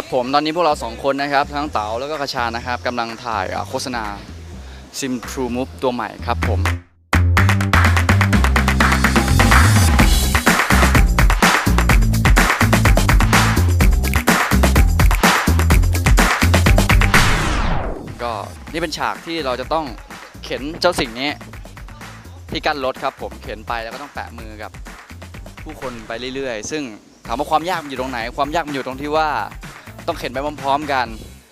ครับผมตอนนี้พวกเราสองคนนะครับ ทั้งเต๋าแล้วก็กระชานะครับกำลังถ่ายโฆษณา Sim True Move ตัวใหม่ครับผมก็นี่เป็นฉากที่เราจะต้องเข็นเจ้าสิ่งนี้ที่กั้นรถครับผมเข็นไปแล้วก็ต้องแปะมือกับผู้คนไปเรื่อยๆ ซึ่งถามว่าความยากมันอยู่ตรงไหน ความยากมันอยู่ตรงที่ว่า ต้องเข็นไปพร้อมๆกัน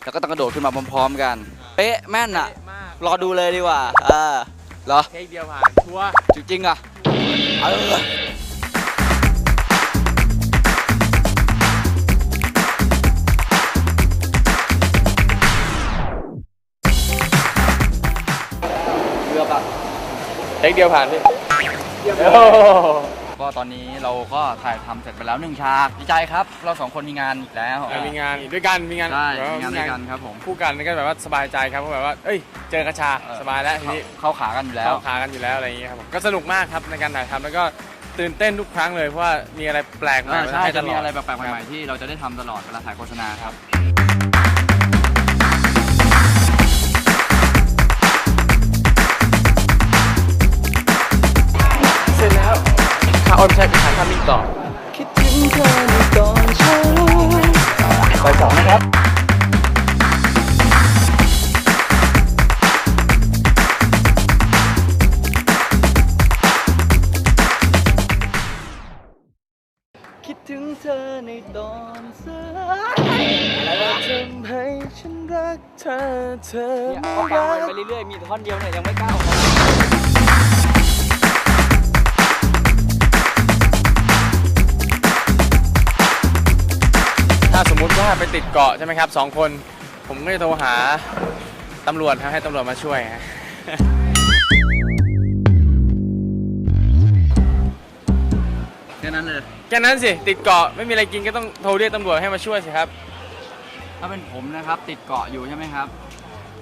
แล้วก็ต้องกระโดดขึ้นมาพร้อมๆกัน เป๊ะแม่นอะมากรอดูเลยดีกว่า เออเหรอ เทคเดียวผ่านชัวร์จริงๆอะเออเรือแบบเทคเดียวผ่านพี่ ก็ตอนนี้เราก็ถ่ายทำเสร็จไปแล้วหนึ่งฉากดีใจครับ เราสองคนมีงานอีกแล้วมีงานด้วยกันมีงานใช่แบบมีงานด้วยกันครับผมคู่กันก็แบบว่าสบายใจครับเพราะแบบว่าเอ้ยเจอกระชาเออสบายแล้วทีนี้เข้าขากันอยู่แล้ว เข้าขากันอยู่แล้วอะไรอย่างเงี้ยครับผมก็สนุกมากครับในการถ่ายทำแล้วก็ตื่นเต้นทุกครั้งเลยเพราะว่ามีอะไรแปลกใหม่อ่าใช่ ให้ตจะลมีอดอะไรแปลกๆใหม่ๆที่เราจะได้ทำตลอดเวลาถ่ายโฆษณาครับ ขาออนใช้ขาทำมิ่งต่อคิดถึงเธอในตอนเช้าไปสองนะครับคิดถึงเธอในตอนสายทำให้ฉันรักเธอเธอเนี่ยก็ฟังไปเรื่อยๆ มีท่อนเดียวเนี่ยยังไม่กล้าออกมา ไปติดเกาะใช่ไหมครับสองคน ผมก็จะโทรหาตำรวจครับให้ตำรวจมาช่วยฮะแค่นั้นเลย แค่นั้นสิ ติดเกาะไม่มีอะไรกินก็ต้องโทรเรียกตำรวจให้มาช่วยสิครับ ถ้าเป็นผมนะครับ ติดเกาะอยู่ใช่ไหมครับ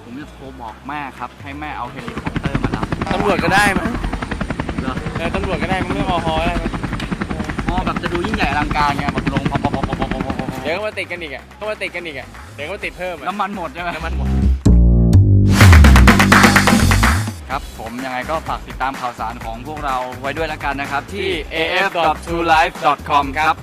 ผมจะโทรบอกแม่ครับ ให้แม่เอาเฮลิคอปเตอร์มารับตำรวจก็ได้มั้ยเหรอเออตำรวจก็ได้มั้งไม่ต้องอฮอได้มั้ยอ๋อแบบจะดูยิ่งใหญ่อลังการไงแบบลงพอพอพ ดี๋ยวก็มาติดกันอีกอะก็มาติดกันอีกอะเดี๋ยวก็มาติดเพิ่มอะน้ำมันหมดใช่ไหมน้ำมันหมด ครับ ผมยังไงก็ฝากติดตามข่าวสารของพวกเราไว้ด้วยแล้วกันนะครับ ที่ ที่ af.truelife.com ครับ